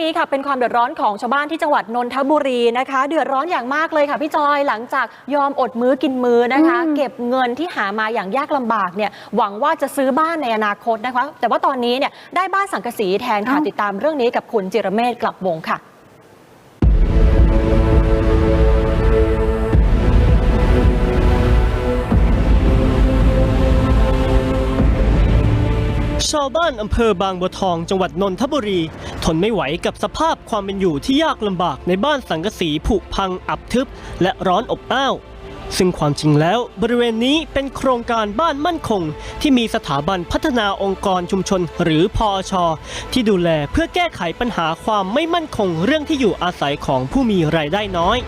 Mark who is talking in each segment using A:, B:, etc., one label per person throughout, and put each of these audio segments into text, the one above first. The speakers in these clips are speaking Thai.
A: นี้ค่ะเป็นความเดือดร้อนของชาวบ้านที่จังหวัดนนทบุรีนะคะ เดือดร้อนอย่างมากเลยค่ะพี่จอยหลังจากยอมอดมื้อกินมื้อนะคะ เก็บเงินที่หามาอย่างยากลำบากเนี่ยหวังว่าจะซื้อบ้านในอนาคตนะคะ แต่ว่าตอนนี้เนี่ยได้บ้านสังกะสีแทนค่ะ
B: เอ้า
A: ติดตามเรื่องนี้กับคุณจิรเมธกลับวงค่ะ
C: ชาวบ้านอำเภอบางบัวทองจังหวัดนนทบุรี ทนไม่ไหวกับสภาพความเป็นอยู่ที่ยากลำบากในบ้านสังกะสีผุพังอับทึบ และร้อนอบอ้าว ซึ่งความจริงแล้วบริเวณนี้เป็นโครงการบ้านมั่นคง ที่มีสถาบันพัฒนาองค์กรชุมชนหรือพอชที่ดูแลเพื่อแก้ไขปัญหาความไม่มั่นคงเรื่องที่อยู่อาศัยของผู้มีรายได้น้อย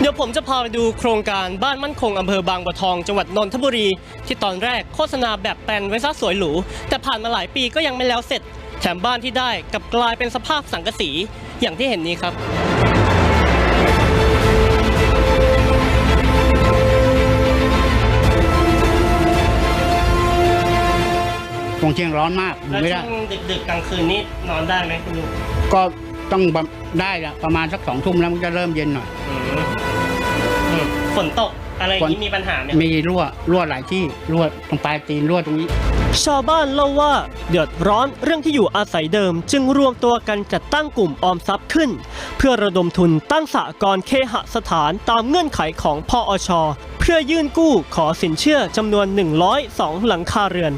C: เดี๋ยวผมจะพาไปดูโครงการบ้านมั่นคงอำเภอบางบัวทอง จังหวัดนนทบุรี ที่ตอนแรกโฆษณาแบบแปลนไว้ซะสวยหรู แต่ผ่านมาหลายปีก็ยังไม่แล้วเสร็จ แถมบ้านที่ได้กลับกลายเป็นสภาพสังกะสีอย่างที่เห็นนี้ครับ
D: ตรงเชียงร้อนมากอยู่
C: แล้ว
D: ไม่ได้
C: ช่วงดึกๆกลางคืนนี้นอนได้ไหมคุณลุง
D: ก็ต้องประได้ละประมาณสักสองทุ่มแล้วมันจะเริ่มเย็นหน่อย
C: อืมอืม ฝนตกอะไรอย่างนี้มีปัญหาไหม
D: มีรั่วรั่วหลายที่รั่วตรงปลายตีนรั่วตรงนี้
C: ชาวบ้านเล่าว่าเดือดร้อนเรื่องที่อยู่อาศัยเดิม จึงรวมตัวกันจัดตั้งกลุ่มออมทรัพย์ขึ้น เพื่อระดมทุนตั้งสหกรณ์เคหสถานตามเงื่อนไขของพอชเพื่อยื่นกู้ขอสินเชื่อจำนวน 102 หลังคาเรือน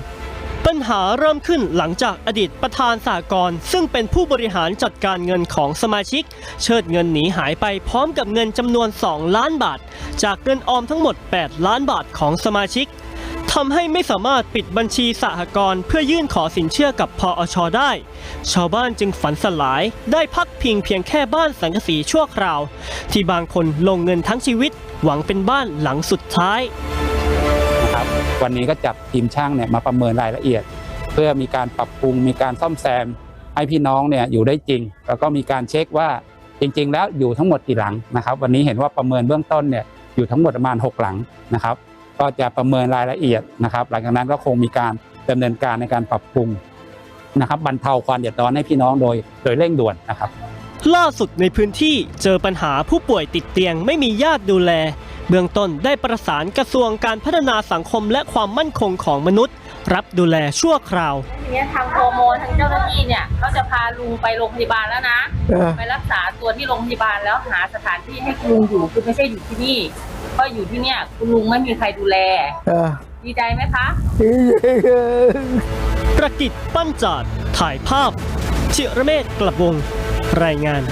C: ปัญหาเริ่มขึ้นหลังจากอดีตประธานสากลซึ่งเป็นผู้บริหารจัดการเงินของสมาชิก เชิดเงินหนีหายไปพร้อมกับเงินจำนวน 2 ล้านบาท จากเงินออมทั้งหมด 8 ล้านบาทของสมาชิกทำให้ไม่สามารถปิดบัญชีสหกรณ์เพื่อยื่นขอสินเชื่อกับพออชอได้ ชาวบ้านจึงฝันสลายได้พักพิงเพียงแค่บ้านสังกสีชั่วคราว ที่บางคนลงเงินทั้งชีวิต หวังเป็นบ้านหลังสุดท้าย
E: นะครับวันนี้ก็จับทีมช่างเนี่ยมาประเมินรายละเอียด เพื่อมีการปรับปรุงมีการซ่อมแซม ให้พี่น้องเนี่ยอยู่ได้จริง แล้วก็มีการเช็คว่าจริง ๆ แล้วอยู่ทั้งหมดกี่หลังนะครับ วันนี้เห็นว่าประเมินเบื้องต้นเนี่ย อยู่ทั้งหมดประมาณ 6 หลังนะครับ ก็จะประเมินรายละเอียดนะครับ หลังจากนั้นก็คงมีการดำเนินการในการปรับปรุงนะครับบรรเทาความเดือดร้อนให้พี่น้องโดยโดยเร่งด่วนนะครับ
C: ล่าสุดในพื้นที่เจอปัญหาผู้ป่วยติดเตียงไม่มีญาติดูแล เบื้องต้นได้ประสานกระทรวงการพัฒนาสังคมและความมั่นคงของมนุษย์ รับดูแลชั่วคราว
F: ทีเนี้ยทางโปรโมทางเจ้าหน้าที่เนี่ยเขาจะพาลุงไปโรงพยาบาลแล้วนะไปรักษาตัวที่โรงพยาบาลแล้วหาสถานที่ให้คุณลุงอยู่คือไม่ใช่อยู่ที่นี่เพราะอยู่ที่เนี่ยคุณลุงไม่มีใครดูแลดีใจไหมคะ
C: ประกิตปั้นจาดถ่ายภาพจิรเมศกลับวง รายงาน